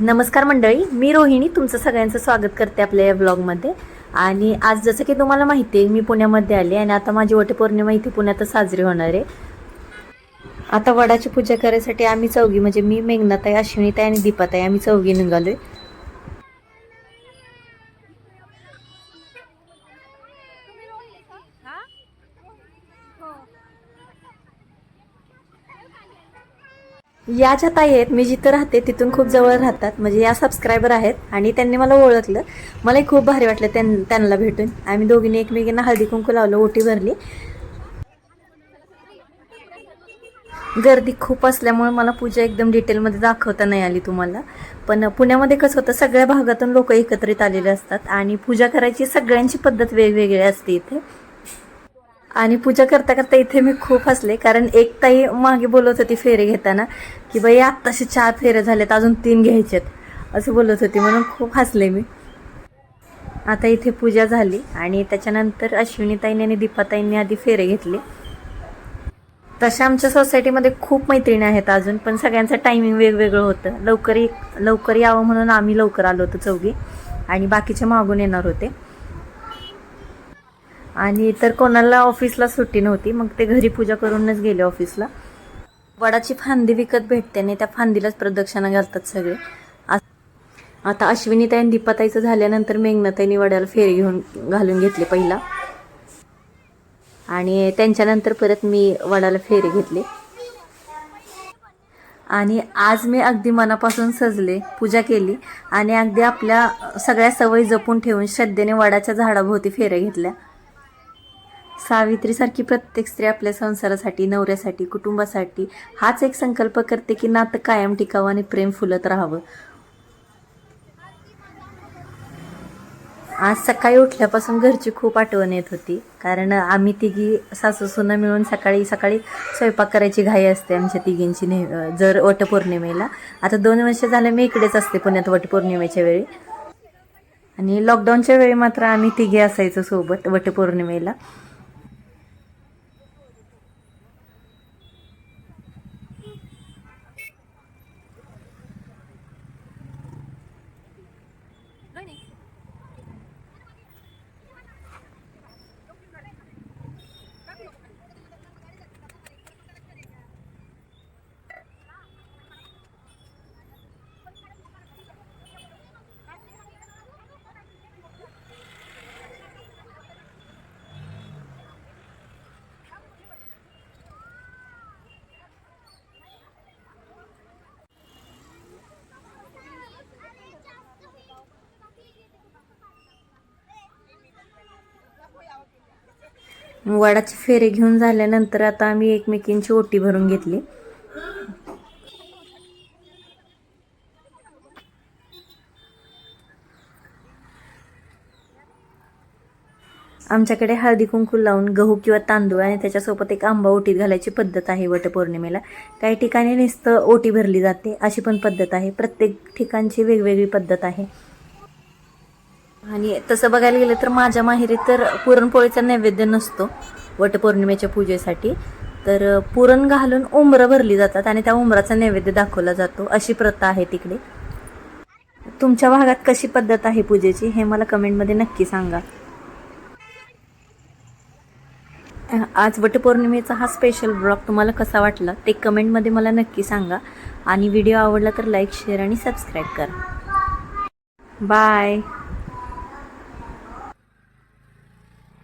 नमस्कार मंडळी मी रोहिणी तुमचं सगळ्यांचं स्वागत करते आपल्या या ब्लॉगमध्ये आणि आज जसं की तुम्हाला माहिती आहे मी पुण्यामध्ये आले आणि आता माझी वटपौर्णिमा इथे पुण्यातच साजरी होणार आहे. आता वडाची पूजा करायसाठी आम्ही चौघी म्हणजे मी मेघनाताई अश्विनीताई आणि दीपाताई आम्ही चौघी निघालो आहे या ज्या ताई आहेत मी जिथं राहते तिथून खूप जवळ राहतात. म्हणजे या सबस्क्रायबर आहेत आणि त्यांनी मला ओळखलं. मलाही खूप भारी वाटलं त्यां त्यांना भेटून. आम्ही दोघींनी एकमेकींना हळदी कुंकू लावलं ओटी भरली. गर्दी खूप असल्यामुळे मला पूजा एकदम डिटेलमध्ये दाखवता नाही आली तुम्हाला. पण पुण्यामध्ये कसं होतं सगळ्या भागातून लोक एकत्रित आलेले असतात आणि पूजा करायची सगळ्यांची पद्धत वेगवेगळी असते इथे. आणि पूजा करता करता इथे मी खूप हसले कारण एक ताई मागे बोलत होती फेरे घेताना की बाई आत्ताशे चार फेरे झालेत अजून तीन घ्यायचेत असं बोलत होती. म्हणून खूप हसले मी. आता इथे पूजा झाली आणि त्याच्यानंतर अश्विनीताईंनी आणि दीपाताईंनी आधी फेरे घेतले. तशा आमच्या सोसायटीमध्ये खूप मैत्रिणी आहेत अजून पण सगळ्यांचं टायमिंग वेगवेगळं होतं. लवकर लवकर यावं म्हणून आम्ही लवकर आलो होतो चौघी आणि बाकीचे मागून येणार होते. आणि तर कोणाला ऑफिसला सुट्टी नव्हती मग ते घरी पूजा करूनच गेले ऑफिसला. वडाची फांदी विकत भेटते आणि त्या फांदीलाच प्रदक्षिणा घालतात सगळे. आता अश्विनीताई आणि दीपाताईचं झाल्यानंतर मेघनाताईंनी वड्याला फेरी घेऊन घालून घेतले पहिला. आणि त्यांच्यानंतर परत मी वडाला फेरे घेतले. आणि आज मी अगदी मनापासून सजले पूजा केली. आणि अगदी आपल्या सगळ्या सवयी जपून ठेवून श्रद्धेने वडाच्या झाडाभोवती फेऱ्या घेतल्या. सावित्रीसारखी प्रत्येक स्त्री आपल्या संसारासाठी नवऱ्यासाठी कुटुंबासाठी हाच एक संकल्प करते की नातं कायम टिकावं आणि प्रेम फुलत राहावं. आज सकाळी उठल्यापासून घरची खूप आठवण येत होती. कारण आम्ही तिघी सासू सुना मिळून सकाळी सकाळी स्वयंपाक करायची घाई असते आमच्या तिघींची नेह जर वटपौर्णिमेला आता दोन वर्ष झाले मी इकडेच असते पुण्यात वटपौर्णिमेच्या वेळी. आणि लॉकडाऊनच्या वेळी मात्र आम्ही तिघे असायचो सोबत वटपौर्णिमेला वडाची फेरे घेऊन झाल्यानंतर आता आम्ही एकमेकींची ओटी भरून घेतली. आमच्याकडे हळदी कुंकू लावून गहू किंवा तांदूळ आणि त्याच्यासोबत एक आंबा ओटीत घालायची पद्धत आहे वटपौर्णिमेला. काही ठिकाणी नुसतं ओटी भरली जाते अशी पण पद्धत आहे. प्रत्येक ठिकाणची वेगवेगळी पद्धत आहे. आणि तसं बघायला गेलं तर माझ्या माहेरी तर पुरणपोळीचा नैवेद्य नसतो वटपौर्णिमेच्या पूजेसाठी. तर पुरण घालून उमरं भरली जातात आणि त्या उमराचा नैवेद्य दाखवला जातो अशी प्रथा आहे तिकडे. तुमच्या भागात कशी पद्धत आहे पूजेची हे मला कमेंटमध्ये नक्की सांगा. आज वटपौर्णिमेचा हा स्पेशल ब्लॉग तुम्हाला कसा वाटला ते कमेंटमध्ये मला नक्की सांगा. आणि व्हिडिओ आवडला तर लाईक शेअर आणि सबस्क्राईब करा. बाय